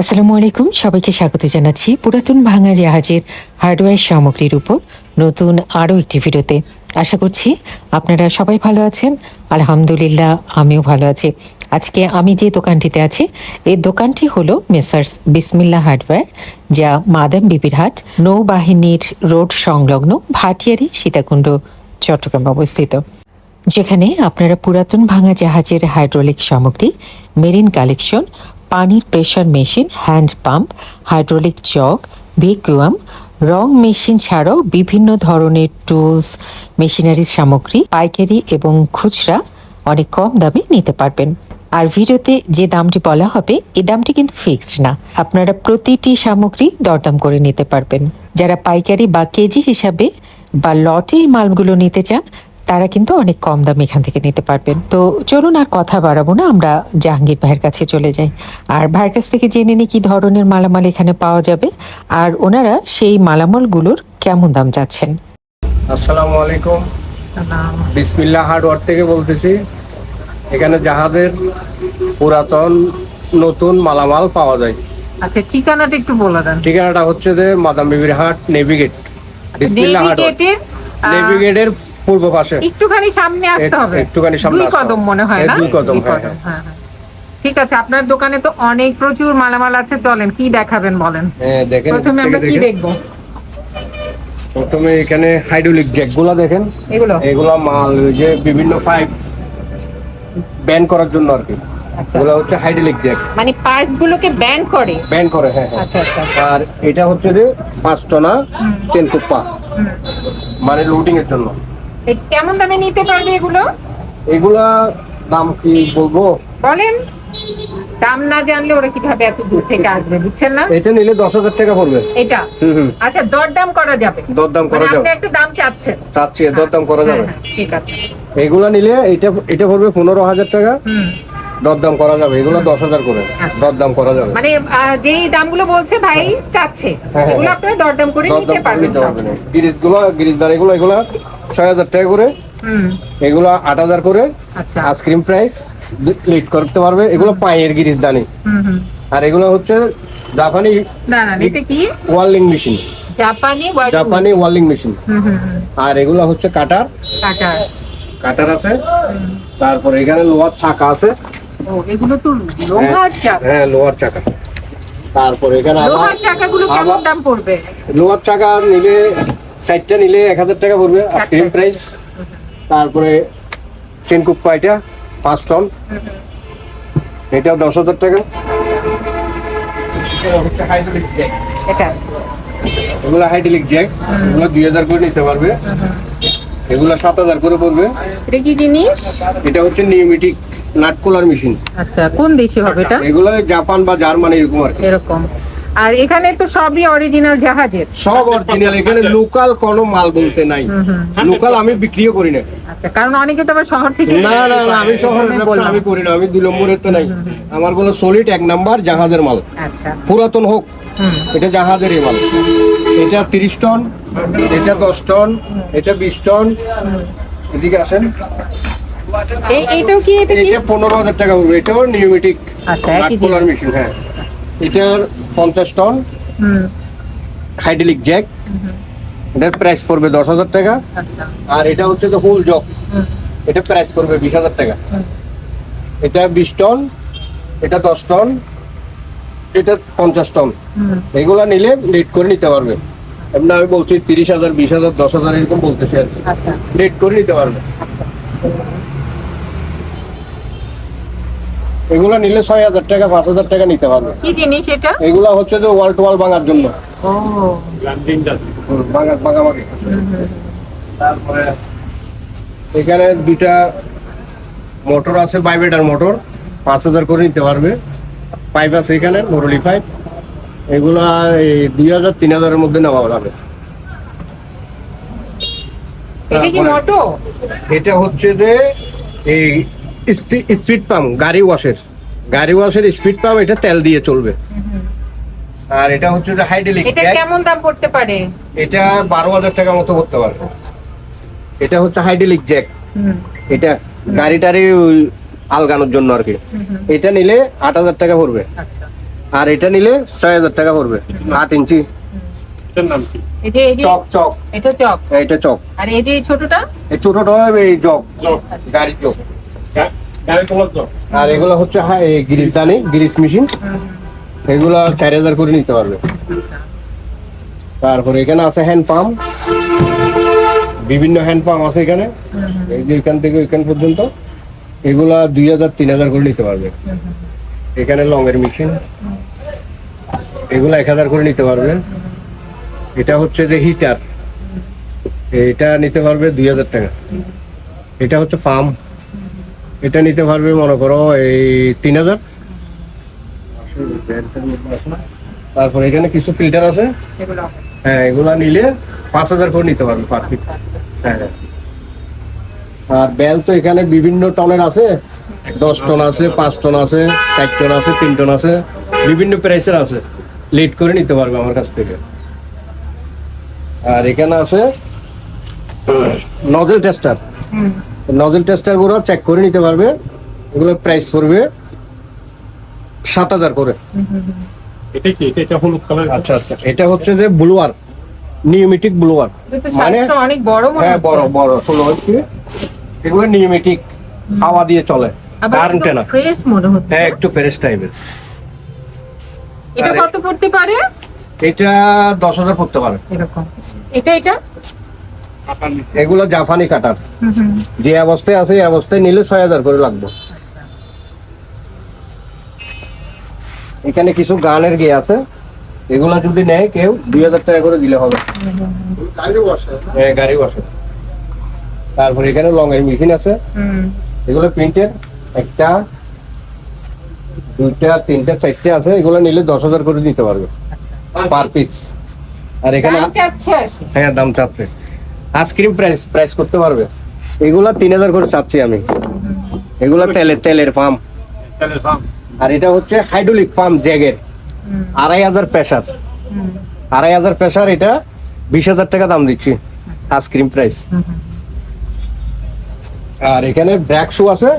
আসসালামু আলাইকুম, সবাইকে স্বাগত জানাচ্ছি পুরাতন ভাঙা জাহাজের হার্ডওয়্যার সামগ্রীর উপর নতুন আরও একটি ভিডিওতে। আশা করছি আপনারা সবাই ভালো আছেন। আলহামদুলিল্লাহ, আমিও ভালো আছি। আজকে আমি যে দোকানটিতে আছি, এই দোকানটি হলো মেসার্স বিসমিল্লা হার্ডওয়্যার, যা মাদাম বিবির হাট নৌবাহিনীর রোড সংলগ্ন ভাটিয়ারি সীতাকুণ্ড, চট্টগ্রাম অবস্থিত। যেখানে আপনারা পুরাতন ভাঙা জাহাজের হাইড্রোলিক সামগ্রী, মেরিন কালেকশন পানির pressure machine, hand pump, hydraulic chuck vacuum রং মেশিন ছাড়াও বিভিন্ন ধরনের টুলস, মেশিনারি সামগ্রী, পাইকারি এবং খুচরা অনেক কম দামে নিতে পারবেন। আর ভিডিওতে যে দামটি বলা হবে এ দামটি কিন্তু ফিক্সড না। আপনারা প্রতিটি সামগ্রী দরদাম করে নিতে পারবেন। যারা পাইকারি বা কেজি হিসাবে বা লটে মালগুলো নিতে চান তারা কিন্তু অনেক কম দামে এখান থেকে নিতে পারবেন। তো চলুন আর কথা বাড়াবো না আমরা জাহাঙ্গীর ভাইয়ের কাছে চলে যাই। আর ভাইয়ের কাছ থেকে জেনে নিই কি ধরনের মালামাল এখানে পাওয়া যাবে আর ওনারা সেই মালামালগুলোর কেমন দাম যাচ্ছেন আসসালামু আলাইকুম। বিসমিল্লাহ হার্ডওয়ার থেকে বলতেছি এখানে জাহাজের পুরাতন নতুন মালামাল পাওয়া যায়। আচ্ছা ঠিকানাটা একটু বলে দেন। ঠিকানাটা হচ্ছে যে মাদাম বিবির হাট নেভিগেট। বিসমিল্লাহ হার্ডওয়ার নেভিগেটের আহ, নেভিগেটের পূর্ব পাশে। একটুখানি সামনে আসতে হবে। একটুখানি সামনে দুই কদম মনে হয় না? দুই কদম, হ্যাঁ, হ্যাঁ। হ্যাঁ। ঠিক আছে আপনার দোকানে তো অনেক প্রচুর মালামাল আছে। চলেন কি দেখাবেন বলেন? হ্যাঁ, দেখেন প্রথমে আমরা কি। দেখব? প্রথমে এখানে হাইড্রোলিক জ্যাকগুলো দেখেন। এগুলো? এগুলো মাল যে বিভিন্ন পাইপ ব্যান করার জন্য আর কি। আচ্ছা। এগুলো হচ্ছে হাইড্রোলিক জ্যাক মানে পাইপ গুলোকে ব্যান করে? ব্যান করে হ্যাঁ হ্যাঁ। আচ্ছা আচ্ছা আচ্ছা। আর এটা হচ্ছে যে পাঁচ টনা চেন কুপ্পা মানে লোডিং এর জন্য। কেমন দামে নিতে পারবে এগুলো? এগুলা দাম কি বলব? বলেন। দাম না জানলে ওরা কীভাবে এত দূর থেকে আসবে বুঝছেন না? এটা নিলে দশ হাজার টাকা পড়বে। এটা? আচ্ছা দরদাম করা যাবে। দরদাম মানে করা আপনি যাবে। একটা দাম চাচ্ছেন। চাচ্ছি দরদাম করা হ্যাঁ, যাবে। হ্যাঁ, ঠিক আছে। এগুলা নিলে এটা এটা পড়বে পনেরো হাজার টাকা। দরদাম করা যাবে। এগুলো দশ হাজার করে। আচ্ছা। দরদাম করা যাবে। মানে যেই দামগুলো বলছে ভাই চাচ্ছে হ্যাঁ, এগুলো হ্যাঁ। আপনারা দরদাম করে নিতে পারবেন পারবে গুলো গিরিজ এগুলো এগুলো ছয় হাজার টাকা করে। এগুলো আট হাজার করে। আচ্ছা। আইসক্রিম প্রাইস লিট করতে পারবে। এগুলো পায়ের গিরিজ দানি। আর এগুলো হচ্ছে জাপানি ওয়ার্লিং মেশিন। জাপানি ওয়ার্লিং মেশিন। আর এগুলো হচ্ছে কাটার। কাটার। আছে। তারপরে এখানে লোহার চাকা আছে। এগুলো তো লোহার চাকা। হ্যাঁ লোহার চাকা। তারপরে এখানে আবার লোহার চাকাগুলো কেমন দাম পড়বে? লোহার চাকা নিলে চারটা নিলে এক হাজার টাকা পড়বে আইসক্রিম প্রাইস। তারপরে সেনকুপ্পা এটা পাঁচ টন। এটাও দশ হাজার টাকা। এগুলো হাইড্রোলিক জ্যাক এগুলো দুই হাজার করে নিতে পারবে। এগুলো সাত হাজার করে পড়বে। এটা কি জিনিস? এটা হচ্ছে নিয়মিটিক নাট কোলার মেশিন। আচ্ছা কোন দেশে হবে এটা? এগুলো জাপান বা জার্মানি এরকম আর এরকম। আর এখানে তো সবই অরিজিনাল জাহাজের। সব অরিজিনাল এখানে লোকাল কোনো মাল বলতে নাই। লোকাল আমি বিক্রিও করি না। আচ্ছা কারণ অনেকে তো আবার শহর থেকে না না না আমি শহরের ব্যবসা আমি করি না আমি দুই নম্বরের তো নাই। আমার বলো সলিড এক নাম্বার জাহাজের মাল। আচ্ছা। পুরাতন হোক এটা জাহাজেরই মাল। এটা তিরিশ টন এটা দশ টন এটা বিশ টন। এদিকে আসেন। এই এইটাও কি এটা পনেরো হাজার টাকা পড়বে এটাও নিউমেটিক আচ্ছা, মেশিন হ্যাঁ। এটার পঞ্চাশ টন। হুম। হাইড্রোলিক জ্যাক এটার প্রাইস পড়বে দশ হাজার টাকা। আচ্ছা। আর এটা হচ্ছে তো হোল জক এটা প্রাইস পড়বে বিশ হাজার টাকা। এটা বিশ টন এটা দশ টন এটা পঞ্চাশ টন। এগুলা নিলে লেট করে নিতে পারবে। এমনি আমি বলছি তিরিশ হাজার বিশ হাজার দশ হাজার এরকম বলতেছি আর কি। আচ্ছা আচ্ছা। লেট করে নিতে পারবে। এগুলা নিলে ছয় হাজার টাকা পাঁচ হাজার টাকা নিতে পারবে। কি জিনিস এটা? এগুলা হচ্ছে যে ওয়াল টু ওয়াল ভাঙার জন্য। ও। হুম, ভাঙা তারপরে এখানে দুইটা মোটর আছে বাইবেটার মোটর পাঁচ হাজার করে নিতে পারবে। পাইপ আছে এখানে মোরলি পাইপ এগুলা এই দুই হাজার তিন হাজারের মধ্যে নেওয়া যাবে। এটা হচ্ছে যে এই স্পিড পাম্প গাড়ি ওয়াশের গাড়ি ওয়াশের স্পিড পাম্প এটা তেল দিয়ে চলবে। আর এটা হচ্ছে যে হাইড্রোলিক এটা কেমন দাম পড়তে পারে? এটা বারো হাজার টাকা মতো করতে পারবে। এটা হচ্ছে হাইড্রোলিক জ্যাক এটা গাড়িটারি ওই আলগানোর জন্য আর কি। এটা নিলে আট হাজার টাকা পড়বে। আচ্ছা। আর এটা নিলে ছয় হাজার টাকা পড়বে। আট ইঞ্চি। এটার নাম কি? এই চক চক। এটা চক। এটা চক। আর এই যে ছোটটা? এই ছোটটা হবে এই জগ। জগ। গাড়ি জগ। আর এগুলো হচ্ছে হ্যাঁ এই গ্রিস দানি, গ্রিস মেশিন। এগুলো চার হাজার করে নিতে পারবে। তারপরে এখানে আছে হ্যান্ড পাম্প বিভিন্ন হ্যান্ড পাম্প আছে এখানে। এই যে এখান থেকে এখান পর্যন্ত। এগুলা দুই হাজার, তিন হাজার করে নিতে পারবে। এখানে লং এর মেশিন। এগুলো এক হাজার করে নিতে পারবে। এটা হচ্ছে যে হিটার এটা নিতে পারবে দুই হাজার টাকা। এটা হচ্ছে ফার্ম এটা নিতে পারবে মনে করো এই তিন হাজার। তারপর এখানে কিছু ফিল্টার আছে। হ্যাঁ এগুলা নিলে পাঁচ হাজার করে নিতে পারবে পার পিস হ্যাঁ। হ্যাঁ। আর বেল তো এখানে বিভিন্ন টনের আছে। দশ টন আছে পাঁচ টন আছে চার টন আছে তিন টন আছে বিভিন্ন প্রাইসের আছে। লেট করে নিতে পারবে আমার কাছ থেকে। আর এখানে আছে নজেল টেস্টার নজেল টেস্টারগুলো চেক করে নিতে পারবে। এগুলো প্রাইস পড়বে সাত হাজার করে। এটা কি? এটা এটা হলুদ কালার আচ্ছা আচ্ছা। এটা হচ্ছে যে ব্লুয়ার নিয়মিটিক ব্লুয়ার মানে- অনেক বড় মনে হ্যাঁ বড় বড় ষোলো হচ্ছে এগুলো নিয়মিটিক হাওয়া দিয়ে চলে। কারেন্টে না। ফ্রেশ মনে হচ্ছে। হ্যাঁ একটু ফ্রেশ টাইপের এটা কত পড়তে পারে? এটা দশ হাজার পড়তে পারে। এরকম। এটা এটা? এগুলো জাপানি কাটার। হুম হুম। যে অবস্থায় আছে এই অবস্থায় নিলে ছয় হাজার করে লাগবে। এখানে কিছু গানের গিয়ে আছে। এগুলা যদি নেয় কেউ দুই হাজার টাকা করে দিলে হবে। হ্যাঁ গাড়ি বসে। তারপর এখানে লং এর মেশিন আছে। এগুলো প্রিন্টের একটা দুইটা তিনটা চারটে আছে। এগুলো নিলে দশ হাজার করে দিতে পারবে। Per piece. আর এখানে। হ্যাঁ দাম চাচ্ছে। আইসক্রিম প্রাইস প্রাইস করতে পারবে। এগুলা তিন হাজার করে চাচ্ছি আমি। এগুলা তেলের তেলের পাম্প দাম আর এটা হচ্ছে হাইড্রোলিক পাম্প জ্যাগের আড়াই হাজার প্রেশার আড়াই হাজার প্রেশার এটা বিশ হাজার টাকা দাম দিচ্ছি আইসক্রিম প্রাইস। আর এখানে ব্র্যাক শু আছে।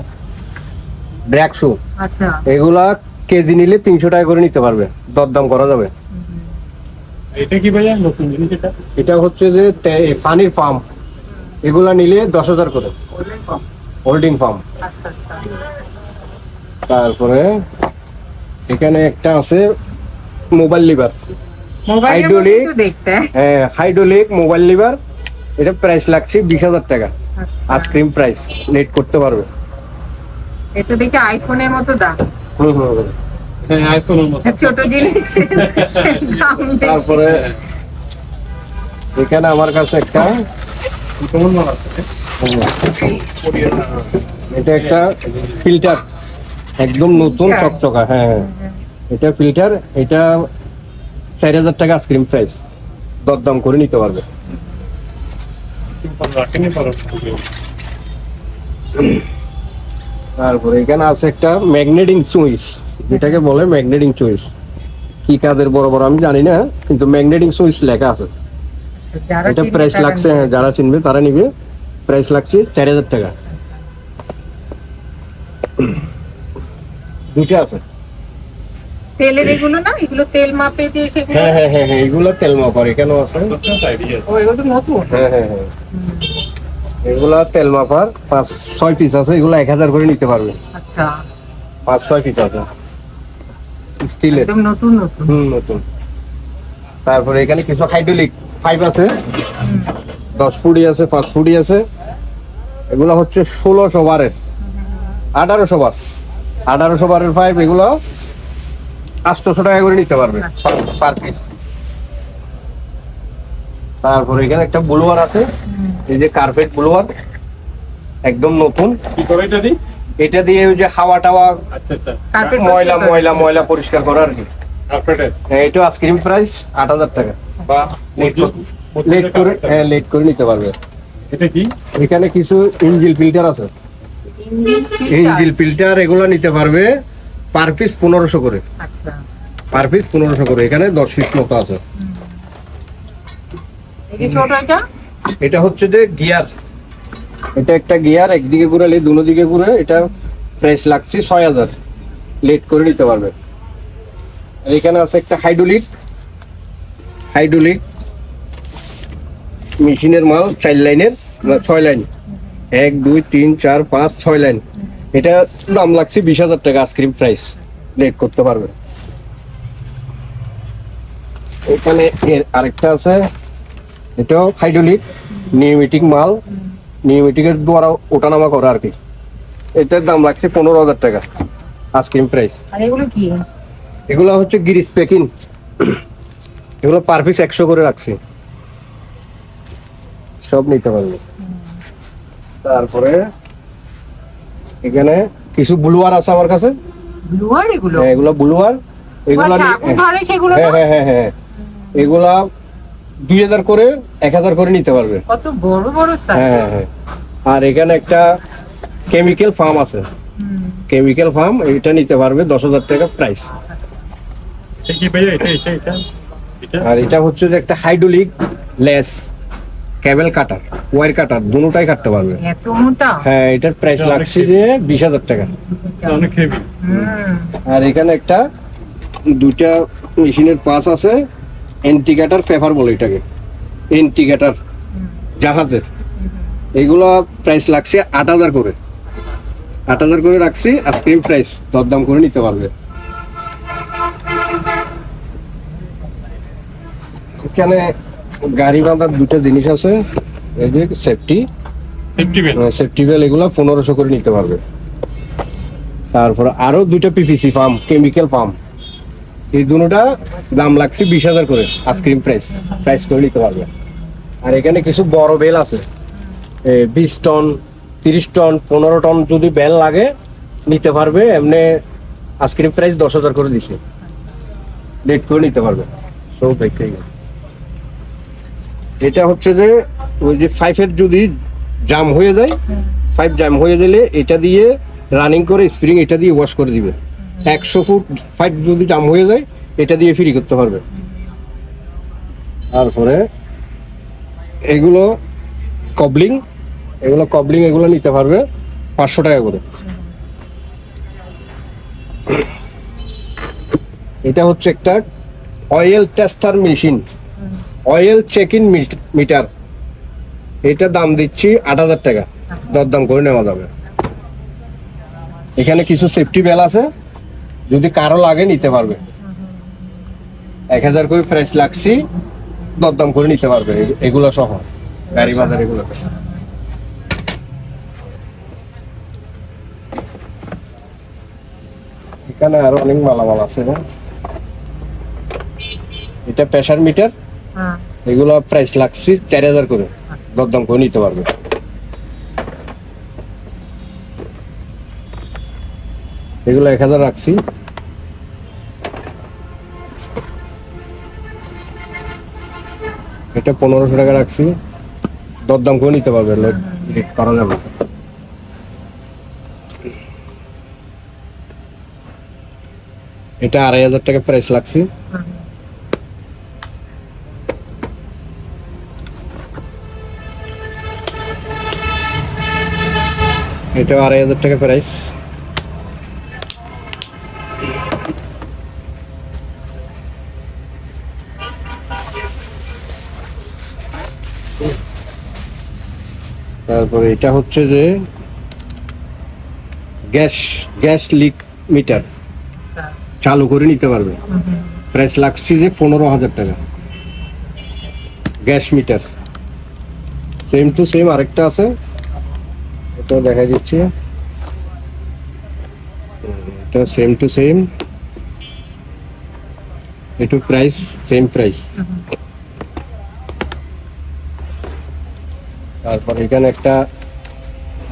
ব্র্যাক শু আচ্ছা। এগুলা কেজি নিলে তিনশো টাকা করে নিতে পারবে। দরদাম করা যাবে। এটা কি ভাইয়া নতুন জিনিস এটা? এটা হচ্ছে যে ফানির ফার্ম এগুলা নিলে দশ হাজার করে। হোল্ডিং ফার্ম আচ্ছা আচ্ছা। তারপরে এখানে একটা আছে মোবাইল লিভার দেখতে। হ্যাঁ হাইড্রোলিক মোবাইল লিভার এটা প্রাইস লাগছে বিশ হাজার টাকা। আচ্ছা। আইসক্রিম প্রাইস নেট করতে পারবে। এটা দেখে আইফোনের মতো দাম। হুম হুম। হ্যাঁ ছোট জিনিস তারপরে এখানে আমার কাছে একটা কেমন মাল আছে? এটা একটা ফিল্টার একদম নতুন চকচকা হ্যাঁ। এটা ফিল্টার এটা চার হাজার টাকা আইসক্রিম প্রাইস দরদাম করে নিতে পারবে। তারপরে এখানে আছে একটা ম্যাগনেটিং সুইচ যেটাকে বলে ম্যাগনেটিং সুইচ কি কাজের বড় বড় আমি জানি না কিন্তু ম্যাগনেটিং সুইচ লেখা আছে। এটা প্রাইস লাগছে হ্যাঁ যারা চিনবে তারা নিবে। প্রাইস লাগছে চার হাজার টাকা। দুইটা আছে। তেলের এগুলো না এগুলো তেল মাপে যে সেগুলো হ্যাঁ হ্যাঁ হ্যাঁ হ্যাঁ এগুলো তেল মাপার এখানেও আছে। ও এগুলো তো নতুন। হ্যাঁ হ্যাঁ হ্যাঁ। এগুলা তেল মাপার পাঁচ ছয় পিস আছে এগুলো এক হাজার করে নিতে পারবে। আচ্ছা। পাঁচ ছয় পিস আছে। স্টিলের। একদম নতুন নতুন। হুম নতুন। তারপরে এখানে কিছু হাইড্রোলিক পাইপ আছে। দশ ফুটি আছে পাঁচ ফুটি আছে। এগুলো হচ্ছে ষোলোশো বারের। আঠারোশো বার। আঠারোশো বারের পাইপ এগুলো আটশোশো টাকা করে নিতে পারবে পার পিস তারপরে এখানে একটা ব্লুয়ার আছে। এই যে কার্পেট ব্লুয়ার একদম নতুন। কি করে এটা দি? এটা দিয়ে ওই যে হাওয়া টাওয়া আচ্ছা আচ্ছা। কার্পেট ময়লা ময়লা ময়লা পরিষ্কার করা আর কি। কার্পেটের হ্যাঁ, এটা আইসক্রিম প্রাইস আট হাজার টাকা। বা লেট লেট করে হ্যাঁ লেট করে নিতে পারবে। এটা কি? এখানে কিছু ইঞ্জিল ফিল্টার আছে। Engine filter? এগুলো নিতে পারবে পার পিস পনেরোশো করে। আচ্ছা। পার পিস পনেরোশো করে। এখানে দশ পিস মতো আছে। এই ছোট এটা? এটা হচ্ছে যে গিয়ার। এটা একটা গিয়ার, একদিকে ঘুরালে দুনো দিকে ঘুরে এটা প্রাইস লাগছে, ছয় হাজার। লেট করে নিতে পারবে। এখানে আছে একটা হাইড্রোলিক হাইড্রোলিক মেশিনের মাল, চার লাইনের ছয় লাইন। এক, দুই, তিন, চার, পাঁচ, ছয় লাইন। এটা দাম লাগছে বিশ হাজার টাকা আইসক্রিম প্রাইস লেট করতে পারবে। এখানে এর আরেকটা আছে। এটাও হাইড্রোলিক নিউমেটিক মাল। নিউমেটিকের দ্বারা ওঠানামা করে আর কি। এটার দাম লাগছে পনেরো হাজার টাকা আইসক্রিম প্রাইস এগুলো কি? এগুলো হচ্ছে গিরিস প্যাকিং এগুলো পার পিস একশো করে রাখছি। সব নিতে পারবে। তারপরে এখানে কিছু ব্লুয়ার আছে আমার কাছে। ব্লুয়ার এগুলো? হ্যাঁ, এগুলো ব্লুয়ার এগুলো আচ্ছা, হ্যাঁ হ্যাঁ হ্যাঁ হ্যাঁ। এগুলা দুই হাজার করে এক হাজার করে নিতে পারবে। কত বড় বড় হ্যাঁ হ্যাঁ হ্যাঁ। আর এখানে একটা কেমিক্যাল ফার্ম আছে। কেমিক্যাল ফার্ম এটা নিতে পারবে দশ হাজার টাকা প্রাইস আর এটা হচ্ছে যে একটা হাইড্রোলিক লেস কেবল কাটার ওয়ার কাটার দুটোটাই কাটতে পারবে। হ্যাঁ এটার প্রাইস লাগছে যে বিশ হাজার টাকা। অনেক আর এখানে একটা দুইটা মেশিনের পাস আছে। এন্টিগেটার পেপার বলে এটাকে। এন্টিগেটার জাহাজের। এগুলো প্রাইস লাগছে আট হাজার করে। আট হাজার করে রাখছি আইসক্রিম প্রাইস দরদাম করে নিতে পারবে। এখানে গাড়ি বাঁধার দুটো জিনিস আছে। এই যে safety safety belt safety belt এগুলো পনেরোশো করে নিতে পারবে। তারপর আরও দুইটা পিপিসি পাম্প কেমিক্যাল পাম্প এই দুটোটা দাম লাগছে বিশ হাজার করে আইসক্রিম প্রাইস প্রাইস করে নিতে পারবে। আর এখানে কিছু বড় বেল আছে। বিশ টন, তিরিশ টন, পনেরো টন যদি বেল লাগে, নিতে পারবে, এমনি আইসক্রিম প্রাইস দশ হাজার করে দিছে। লেট করে নিতে পারবে। সব এটা হচ্ছে যে, ওই যে ফাইভের যদি জাম হয়ে যায় পাইপ জাম হয়ে গেলে এটা দিয়ে রানিং করে স্প্রিং এটা দিয়ে ওয়াশ করে দিবে। একশো ফুট পাইপ যদি জাম হয়ে যায়, এটা দিয়ে ফ্রি করতে পারবে। তারপরে এগুলো কবলিং এগুলো কবলিং এগুলো নিতে পারবে পাঁচশো টাকা করে। এটা হচ্ছে একটা oil tester machine oil check in meter এটা দাম দিচ্ছি আট হাজার টাকা। দরদাম করে নেওয়া যাবে। এখানে কিছু সেফটি বেল আছে। যদি কারও লাগে নিতে পারবে। এক হাজার করে প্রাইস লাগছি দরদাম করে নিতে পারবে এগুলো সহ গাড়ি বাজার এগুলো। এখানে আরও অনেক মালামাল আছে না? এটা প্রেশার মিটার এগুলো প্রাইস লাগছে চার হাজার করে দরদাম করে নিতে পারবে। এগুলো এক হাজার রাখছি। এটা পনেরোশো টাকা রাখছি। দরদাম করে নিতে পারবে করা যাবে। এটা আড়াই হাজার টাকা প্রাইস লাগছে এটা আড়াই হাজার টাকা প্রাইস তারপরে এটা হচ্ছে যে গ্যাস গ্যাস লিক মিটার। চালু করে নিতে পারবে। প্রাইস লাগছে যে পনেরো হাজার টাকা। Gas meter. Same to same আরেকটা আছে। এটা দেখা দিচ্ছে এটা সেম টু সেম। একটু প্রাইস, সেম প্রাইস। তারপর এখানে একটা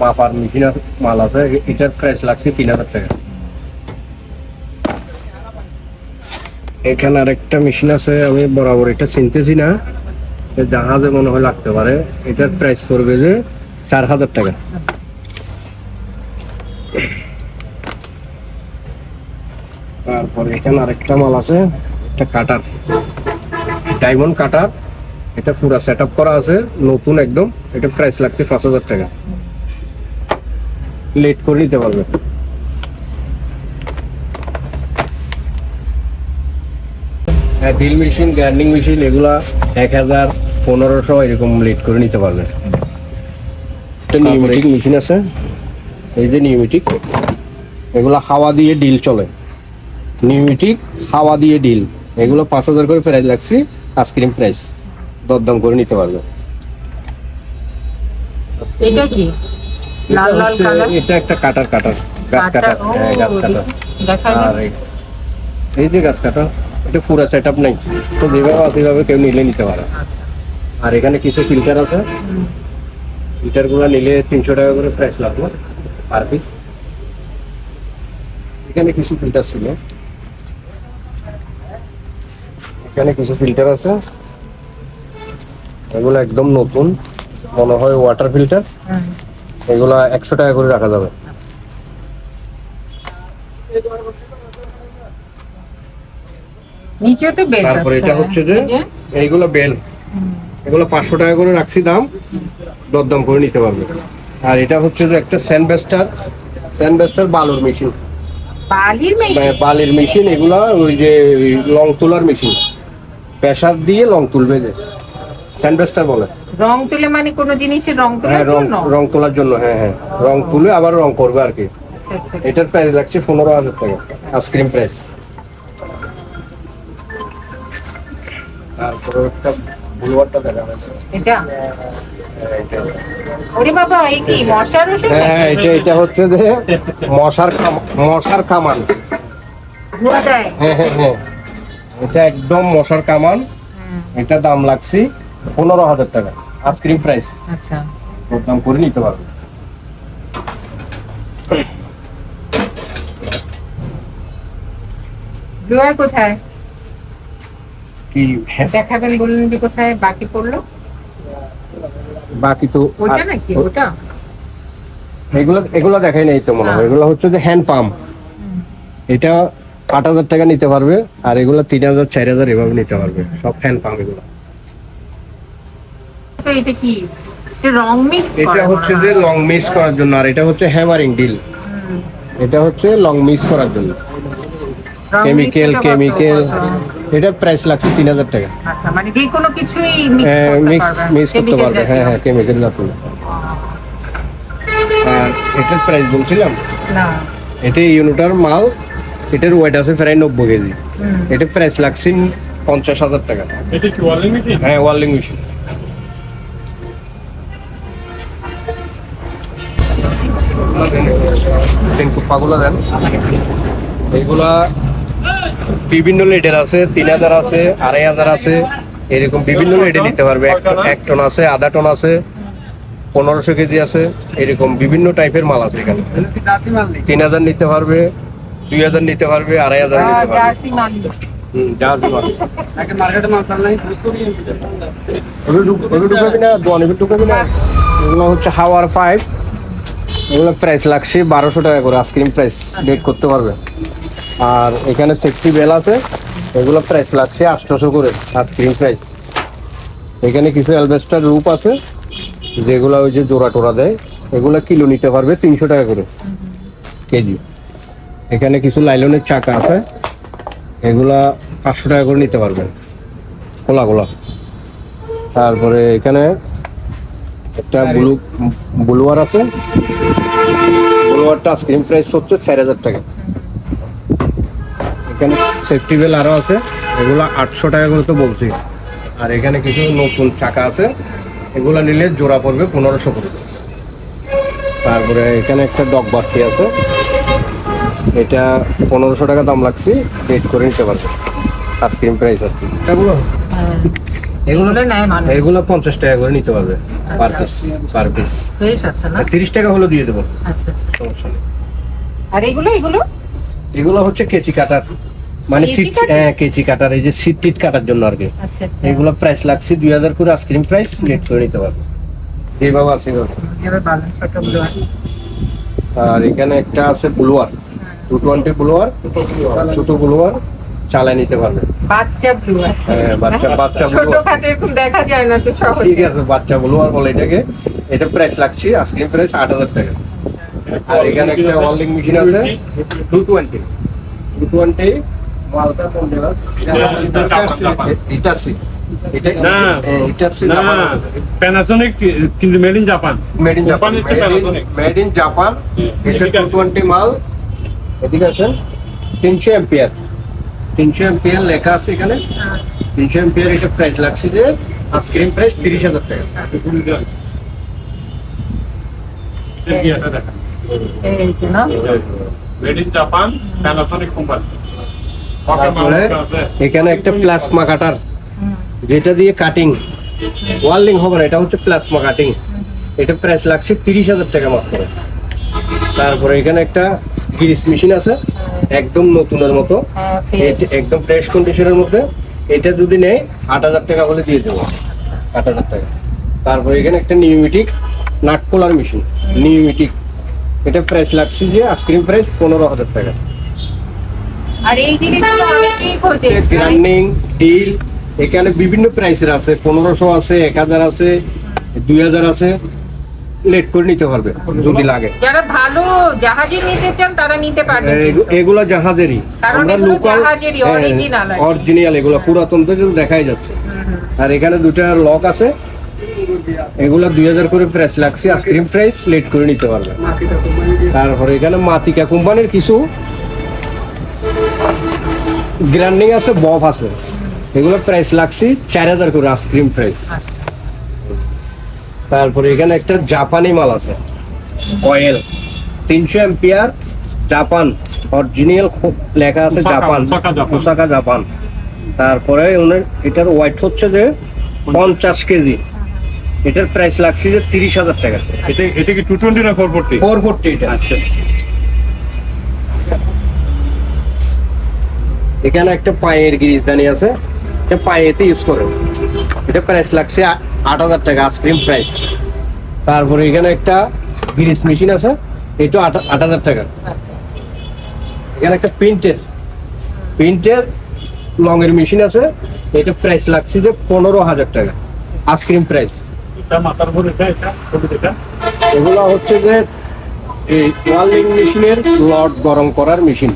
মাপার মেশিন মাল আছে। এটার প্রাইস লাগছে তিন হাজার টাকা। এখানে আরেকটা মেশিন আছে, আমি বরাবর এটা চিনতেছি না। জাহাজে মনে হয় লাগতে পারে। এটার প্রাইস পড়বে যে চার হাজার টাকা। তারপরে এখানে আরেকটা মাল আছে একটা কাটার ডায়মন্ড কাটার এটা পুরো সেট আপ করা আছে নতুন একদম। এটা প্রাইস লাগছে পাঁচ হাজার টাকা। লেট করে নিতে পারবে। হ্যাঁ ড্রিল মেশিন গ্রাইন্ডিং মেশিন এগুলা এক হাজার পনেরোশো এরকম লেট করে নিতে পারবেন একটা নিউমেটিক মেশিন আছে। এই যে নিউমেটিক এগুলো হাওয়া দিয়ে ডিল চলে। নিউমেটিক হাওয়া দিয়ে ডিল এগুলো পাঁচ হাজার করে প্রাইস লাগছে আইসক্রিম প্রাইস দরদাম করে নিতে পারবে। এটা কি? লাল লাল কালার? এটা একটা কাটার কাটার গাছ কাটার? হ্যাঁ গাছ কাটার। দেখা এই- যে গাছ কাটা এটা পুরো সেট আপ নাই। তো যেভাবে আছে কেউ নিলে নিতে পারে। আর এখানে কিছু ফিল্টার আছে। ফিল্টারগুলো নিলে তিনশো টাকা করে প্রাইস লাগবে পার পিস এখানে কিছু ফিল্টার ছিল। এখানে কিছু ফিল্টার আছে। এগুলো একদম নতুন। মনে হয় ওয়াটার ফিল্টার এগুলা একশো টাকা করে রাখা যাবে। নিচেও তো বেশ তারপরে এটা হচ্ছে যে এইগুলো বেল। এগুলো পাঁচশো টাকা করে রাখছি দাম। দরদাম করে নিতে পারবে। আর এটা হচ্ছে যে একটা স্যান্ডবেস্টার। স্যান্ডবেস্টার বালুর মেশিন। বালির মেশিন? বালির মেশিন এগুলা ওই যে লং তোলার মেশিন। প্রেসার দিয়ে লং তুলবে যে। স্যান্ডবেস্টার বলে রং তুলে মানে কোনো জিনিসের রং হ্যাঁ তোলার রং জন্য? রং তোলার জন্য হ্যাঁ হ্যাঁ। রং তুলে আবার রং করবে আর কি। আচ্ছা আচ্ছা। এটার প্রাইস লাগছে পনেরো হাজার টাকা আইসক্রিম প্রাইস তারপরে একটা ব্লুয়ারটা দেখাবেন এটা? ওরে বাবা এই কি মশার ওষুধ হ্যাঁ এটা এটা হচ্ছে যে মশার মশার কামান। হ্যাঁ হ্যাঁ হ্যাঁ। এটা একদম মশার কামান। এটা দাম লাগছে পনেরো হাজার টাকা আইসক্রিম প্রাইস আচ্ছা। দাম করে নিতে পারবে। ব্লুয়ার কোথায়? কি হ্যাঁ, দেখাবেন বললেন যে কোথায় বাকি পড়ল? বাকি তো ওটা নাকি? ওটা? এগুলো এগুলো দেখাই নাই তো মনে হয়। এগুলো হচ্ছে যে হ্যান্ড পাম্প এটা আট হাজার টাকা নিতে পারবে আর এগুলো তিন হাজার চার হাজার এভাবে নিতে পারবে। সব হ্যান্ড পাম্প এগুলো। তো এটা কি? রং মিক্স এটা হচ্ছে যে লং মিস করার জন্য আর এটা হচ্ছে হ্যামারিং ডিল এটা হচ্ছে লং মিস করার জন্য। কেমিক্যাল কেমিক্যাল এটা প্রাইস লাগছে তিন হাজার টাকা। আচ্ছা মানে যে কোনো কিছুই মিক্স মিক্স মিক্স করতে পারবে। হ্যাঁ হ্যাঁ কেমিক্যাল জাতীয়। আর এটার প্রাইস বলছিলাম? না। এটা ইউনিটার মাল এটার ওয়েট আছে প্রায় নব্বই কেজি। এটা প্রাইস লাগছে পঞ্চাশ হাজার টাকা। এটা কি ওয়ালিং মেশিন হ্যাঁ ওয়ার্লিং মেশিন পাগুলো দেন। এইগুলা বিভিন্ন লেডের আছে, তিন হাজার আছে, আড়াই হাজার আছে, এরকম বিভিন্ন লেডে নিতে পারবে। এক টন আছে, আধা টন আছে, পনেরোশো কেজি আছে, এরকম বিভিন্ন টাইপের মাল আছে এখানে। তিন হাজার নিতে পারবে, দুই হাজার নিতে পারবে, আড়াই হাজার নিতে পারবে। এগুলো হচ্ছে হাওয়ার পাইপ এগুলো প্রাইস লাগছে বারোশো টাকা করে আইসক্রিম প্রাইস ডেট করতে পারবে। আর এখানে সেফটি বেল আছে, এগুলো প্রাইস লাগছে আটশোশো করে আইসক্রিম প্রাইস এখানে কিছু অ্যালবেস্টার রূপ আছে, যেগুলো ওই যে জোড়া টোড়া দেয়, এগুলো কিলো নিতে পারবে তিনশো টাকা করে, কেজি। এখানে কিছু লাইলনের চাকা আছে, এগুলা পাঁচশো টাকা করে নিতে পারবেন খোলা খোলা। তারপরে এখানে একটা ব্লু ব্লুয়ার আছে। ব্লুয়ারটা আইসক্রিম প্রাইস হচ্ছে চার হাজার টাকা। এখানে সেফটি বেল আরও আছে। এগুলো আটশো টাকা করে তো বলছি। আর এখানে কিছু নতুন চাকা আছে। এগুলো নিলে জোড়া পড়বে পনেরোশো করে। তারপরে এখানে একটা ডগ বাড়তি আছে। এটা পনেরোশো টাকা দাম লাগছে। রেট করে নিতে পারবে। আইসক্রিম প্রাইস আর কি। এগুলো এগুলো নেয় মানুষ। এগুলো পঞ্চাশ টাকা করে নিতে পারবে পার পিস পার পিস। বেশ না? তিরিশ টাকা হলে দিয়ে দেবো। আচ্ছা আচ্ছা। সমস্যা নেই। আর এগুলো এগুলো? এগুলো হচ্ছে কেচি কাটার। মানে সিট হ্যাঁ কেচি কাটার এই যে সিট টিট কাটার জন্য আর কি। আচ্ছা আচ্ছা। এগুলো প্রাইস লাগছে দুই হাজার করে আইসক্রিম প্রাইস রেট করে নিতে পারবে। যেভাবে আছে আর এখানে একটা আছে ব্লুয়ার। Two twenty blower. ছোট ব্লুয়ার। চালায় নিতে পারবে। বাচ্চা ব্লু হ্যাঁ বাচ্চা বাচ্চা ছোট ব্লুয়ার খাটো এরকম দেখা যায় না তো ঠিক আছে বাচ্চা ব্লুয়ার বলে এটাকে এটা প্রাইস লাগছে আইসক্রিম প্রাইস আট হাজার টাকা। আর এখানে একটা ওয়ার্লিং মেশিন আছে টু টোয়েন্টি টু টোয়েন্টি মালটা কোন জায়গা? এটা জাপান, জাপান। এটা সি এটা না। এটা জাপান প্যানাসোনিক কিন্তু made in Japan made in Japan made in Japan এটা আসুন। 220 মাল। এদিকে আসেন। 300 এম্পিয়ার। 300 এম্পিয়ার লেখা আছে এখানে। 300 এম্পিয়ার এটা প্রাইস লাগছে যে আইসক্রিম প্রাইস 30000 টাকা। এটা দেখেন। এই যে না? Made in Japan Panasonic company তারপরে এখানে একটা প্লাজমা কাটার যেটা দিয়ে কাটিং ওয়ার্লিং হবে না এটা হচ্ছে প্লাজমা কাটিং এটা প্রাইস লাগছে তিরিশ হাজার টাকা মাত্র। তারপরে এখানে একটা গ্রিস মেশিন আছে। একদম নতুনের মতো। হ্যাঁ, একদম ফ্রেশ কন্ডিশনের মধ্যে। এটা যদি নেয় আট হাজার টাকা হলে দিয়ে দেবো। আট হাজার টাকা। তারপরে এখানে একটা নিউমেটিক নাটকোলার মেশিন নিউমেটিক এটা প্রাইস লাগছে যে আইসক্রিম প্রাইস পনেরো হাজার টাকা। আর এই জিনিসগুলো অনেকেই খোঁজে? গ্রাইন্ডিং ডিল এখানে বিভিন্ন প্রাইসের আছে। পনেরোশো আছে এক হাজার আছে দুই হাজার আছে। লেট করে নিতে পারবে যদি লাগে। যারা ভালো জাহাজে নিতে চান তারা নিতে। এগু- এগুলো জাহাজেরই। জাহাজেরই, original আর অরিজিনাল এগুলো পুরাতন তো দেখাই যাচ্ছে। আর এখানে দুটা লক আছে। এগুলো দুই হাজার করে প্রাইস লাগছে আইসক্রিম প্রাইস লেট করে নিতে পারবে। তারপরে এখানে মাতিকা কোম্পানির কিছু গ্রান্ডিং আছে বফ আছে। এগুলো প্রাইস লাগছে চার হাজার করে আইসক্রিম প্রাইস তারপরে এখানে একটা জাপানি মাল আছে। অয়েল তিনশো এম্পিয়ার জাপান। অরিজিনাল লেখা আছে Japan. Osaka Japan. Osaka Japan. তারপরে ওনার এটার ওয়েট হচ্ছে যে পঞ্চাশ কেজি। এটার প্রাইস লাগছে যে তিরিশ হাজার টাকা। এটা এটা কি টু টোয়েন্টি না ফোর ফোরটি ফোর ফোরটি এটা। আচ্ছা। এখানে একটা পায়ের গিরিজদানি আছে। এটা পায়েতে ইউজ করে এটা প্রাইস লাগছে আট হাজার টাকা আইসক্রিম প্রাইস তারপরে এখানে একটা গিরিজ মেশিন আছে এটা আট হাজার টাকা। এখানে একটা প্রিন্টের প্রিন্টের লং এর মেশিন আছে এটা প্রাইস লাগছে যে পনেরো হাজার টাকা আইসক্রিম প্রাইস এগুলো হচ্ছে যে এই ওয়ার্লিং মেশিনের লড গরম করার মেশিন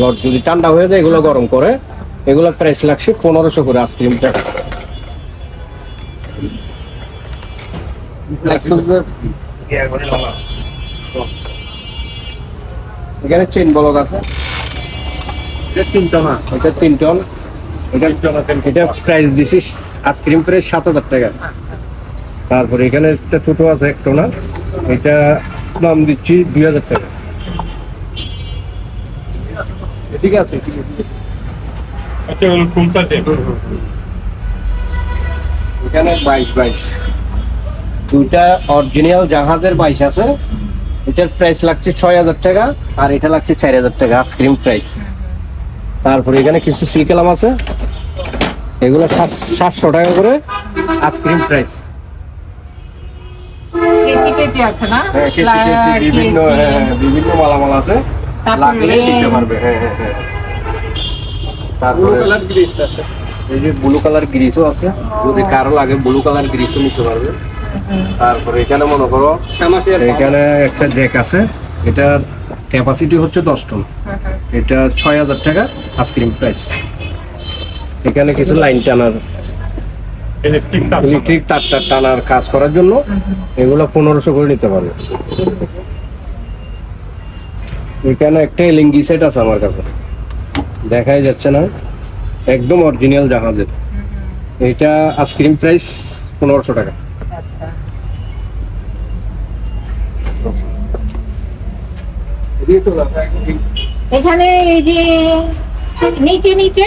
লড যদি ঠান্ডা হয়ে যায় এগুলো গরম করে এগুলো প্রাইস লাগছে পনেরোশো করে আইসক্রিমটা এখানে চেন বলক আছে। এটা তিন টন এটা এটা প্রাইস দিছি আইসক্রিম প্রাইস সাত হাজার টাকা। তারপরে এখানে একটা ছোট আছে একটা না। এটা দাম দিচ্ছি দুই হাজার টাকা। এদিকে আছে আচ্ছা কুমসা টেপ এখানে বাইশ বাইশ। দুইটা অরিজিনাল জাহাজের বাইশ আছে। এটার প্রাইস লাগছে ছয় হাজার টাকা আর এটা লাগছে চার হাজার টাকা আইসক্রিম প্রাইস তারপরে এখানে কিছু সিলকালাম আছে। এগুলো সাতশো টাকা করে আইসক্রিম প্রাইস আছে হ্যাঁ বিভিন্ন কেচি। হ্যাঁ, হ্যাঁ, বিভিন্ন মালামাল আছে। লাগলে নিতে পারবে হ্যাঁ হ্যাঁ হ্যাঁ। তারপরে এই যে ব্লু কালার গ্রিসও আছে। যদি কারও লাগে ব্লু কালার গ্রিসও নিতে পারবে। তারপরে এখানে মনে করো এখানে একটা জ্যাক আছে এটার ক্যাপাসিটি হচ্ছে দশ টন। এটা ছয় হাজার টাকা আইসক্রিম প্রাইস এখানে কিছু লাইন টানার ইলেকট্রিক তার। ইলেকট্রিক তার তার টানার কাজ করার জন্য এগুলো পনেরোশো করে নিতে পারবে। এখানে একটা এলিঙ্গি সেট আছে আমার কাছে। দেখাই যাচ্ছে না একদম অরিজিনাল জাহাজের। এটা আইসক্রিম প্রাইস পনেরোশো টাকা। আচ্ছা। এখানে এই যে নিচে নিচে?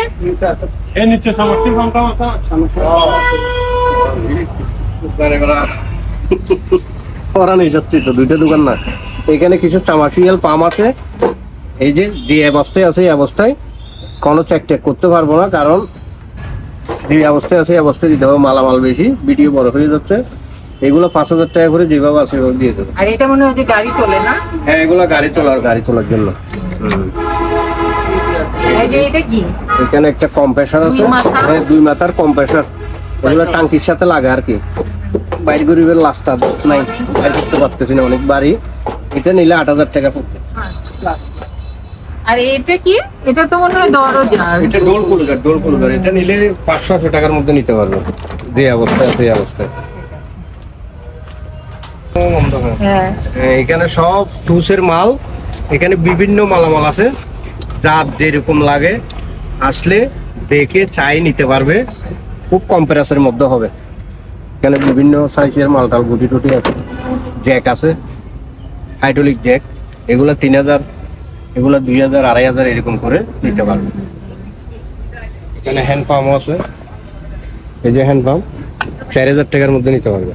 এর নিচে সামর্থ্য সংখ্যা আছে করা নেই যাচ্ছি তো দুইটা দোকান না। এখানে কিছু চামাশিয়াল পাম আছে। এই যে যে অবস্থায় আছে এই অবস্থায় কোনো চেক টেক করতে পারব না কারণ যে অবস্থায় আছে এই অবস্থায় দিতে হবে মালামাল বেশি। ভিডিও বড় হয়ে যাচ্ছে। এগুলো পাঁচ হাজার টাকা করে যেভাবে আছে দিয়ে দেবে। আর এটা মনে হয় যে গাড়ি তোলে না? হ্যাঁ এগুলো গাড়ি চলার গাড়ি চলার জন্য। এই যে এটা কি? এখানে একটা কম্প্রেসার আছে হ্যাঁ দুই মাথার কম্প্রেসার এগুলো টাঙ্কির সাথে লাগে আর কি। বাইর গরিবের লাস্তা নাই বাইর করতে পারতেছি না অনেক বাড়ি। এটা নিলে আট হাজার টাকা পড়বে। আর এটা কি? এটা তো মনে হয় দরজা। এটা ডোল কুলগার ডোল কুলগার এটা নিলে পাঁচশো টাকার মধ্যে নিতে পারবে। যে অবস্থায় আছে এই অবস্থায়। হ্যাঁ। এখানে সব টুসের মাল, এখানে বিভিন্ন মালামাল আছে যার যেরকম লাগে, আসলে দেখে চাই নিতে পারবে, খুব কম প্রাইসের মধ্যে হবে। এখানে বিভিন্ন সাইজের মালটাল গুটি টুটি আছে, জ্যাক আছে, হাইড্রোলিক জ্যাক, এগুলো তিন হাজার, এগুলো দুই হাজার, আড়াই হাজার এরকম করে নিতে পারবে। এখানে হ্যান্ড পাম্প আছে, এই যে হ্যান্ড পাম্প চার হাজার টাকার মধ্যে নিতে পারবে।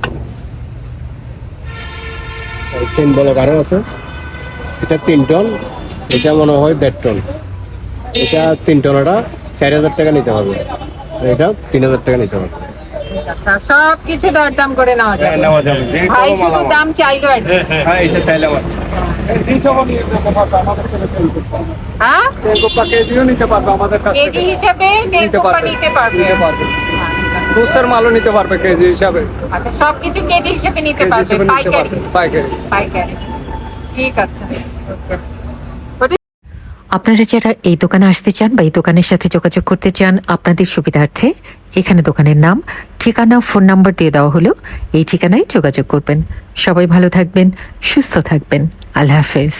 তিন বলক আরও আছে। এটা তিন টন এটা মনে হয় দেড় টন। এটা তিন টন এটা চার হাজার টাকা নিতে হবে। এটা তিন হাজার টাকা নিতে হবে। আচ্ছা সব কিছু দরদাম করে নেওয়া যাবে। নেওয়া যাবে। যে কোনো ভাই শুধু দাম চাইলো আর হ্যাঁ এটা চাইলে আমার। হ্যাঁ? কেজিও নিতে পারবে আমাদের কাছ কেজি থেকে। যে কোম্পানি নিতে পারবে। দুসের মালও নিতে পারবে কেজি হিসাবে। আচ্ছা সবকিছু কেজি হিসেবে নিতে পারবে পাইকারি? পাইকারি। পাইকারি। ঠিক আছে। আপনারা যারা এই দোকানে আসতে চান বা এই দোকানের সাথে যোগাযোগ করতে চান আপনাদের সুবিধার্থে এখানে দোকানের নাম ঠিকানা ফোন নাম্বার দিয়ে দেওয়া হলো। এই ঠিকানায় যোগাযোগ করবেন। সবাই ভালো থাকবেন সুস্থ থাকবেন। আল্লাহ হাফেজ।